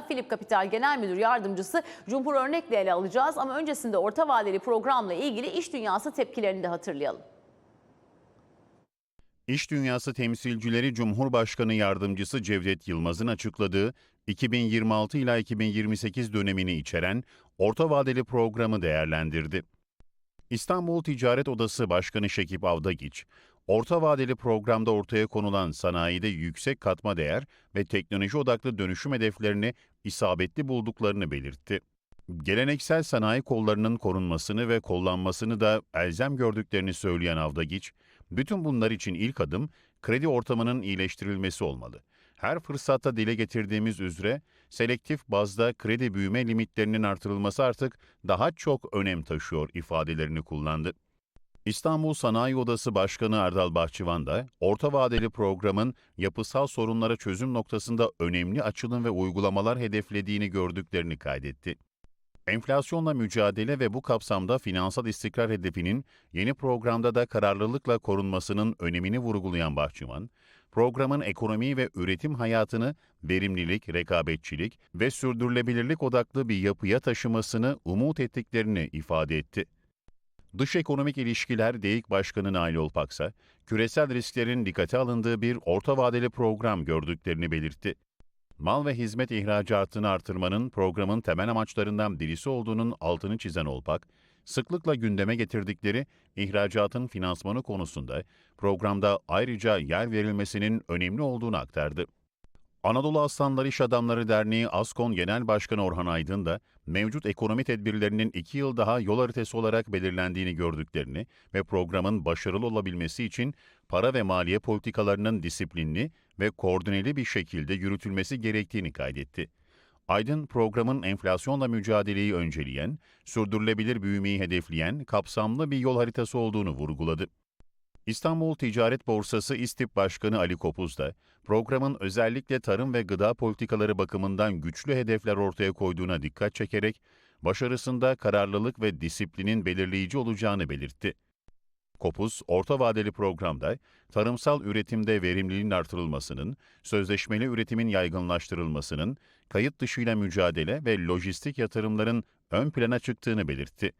da Philip Capital Genel Müdür Yardımcısı Cumhur Örnek'le ele alacağız. Ama öncesinde orta vadeli programla ilgili iş dünyası tepkilerini de hatırlayalım. İş Dünyası temsilcileri Cumhurbaşkanı Yardımcısı Cevdet Yılmaz'ın açıkladığı 2026 ila 2028 dönemini içeren orta vadeli programı değerlendirdi. İstanbul Ticaret Odası Başkanı Şekip Avdagiç, orta vadeli programda ortaya konulan sanayide yüksek katma değer ve teknoloji odaklı dönüşüm hedeflerini isabetli bulduklarını belirtti. Geleneksel sanayi kollarının korunmasını ve kollanmasını da elzem gördüklerini söyleyen Avdagiç, bütün bunlar için ilk adım kredi ortamının iyileştirilmesi olmalı. Her fırsatta dile getirdiğimiz üzere selektif bazda kredi büyüme limitlerinin artırılması artık daha çok önem taşıyor ifadelerini kullandı. İstanbul Sanayi Odası Başkanı Erdal Bahçıvan da orta vadeli programın yapısal sorunlara çözüm noktasında önemli açılım ve uygulamalar hedeflediğini gördüklerini kaydetti. Enflasyonla mücadele ve bu kapsamda finansal istikrar hedefinin yeni programda da kararlılıkla korunmasının önemini vurgulayan Bahçıvan, programın ekonomi ve üretim hayatını verimlilik, rekabetçilik ve sürdürülebilirlik odaklı bir yapıya taşımasını umut ettiklerini ifade etti. Dış ekonomik ilişkiler DEİK Başkanı Nail Olpaksa, küresel risklerin dikkate alındığı bir orta vadeli program gördüklerini belirtti mal ve hizmet ihracatını artırmanın programın temel amaçlarından birisi olduğunun altını çizen Olpak, sıklıkla gündeme getirdikleri ihracatın finansmanı konusunda programda ayrıca yer verilmesinin önemli olduğunu aktardı. Anadolu Aslanları İş Adamları Derneği ASKON Genel Başkanı Orhan Aydın da mevcut ekonomi tedbirlerinin iki yıl daha yol haritası olarak belirlendiğini gördüklerini ve programın başarılı olabilmesi için para ve maliye politikalarının disiplinli ve koordineli bir şekilde yürütülmesi gerektiğini kaydetti. Aydın programın enflasyonla mücadeleyi önceleyen, sürdürülebilir büyümeyi hedefleyen kapsamlı bir yol haritası olduğunu vurguladı. İstanbul Ticaret Borsası İstip Başkanı Ali Kopuz da programın özellikle tarım ve gıda politikaları bakımından güçlü hedefler ortaya koyduğuna dikkat çekerek başarısında kararlılık ve disiplinin belirleyici olacağını belirtti. Kopuz, orta vadeli programda tarımsal üretimde verimliliğin artırılmasının, sözleşmeli üretimin yaygınlaştırılmasının, kayıt dışıyla mücadele ve lojistik yatırımların ön plana çıktığını belirtti.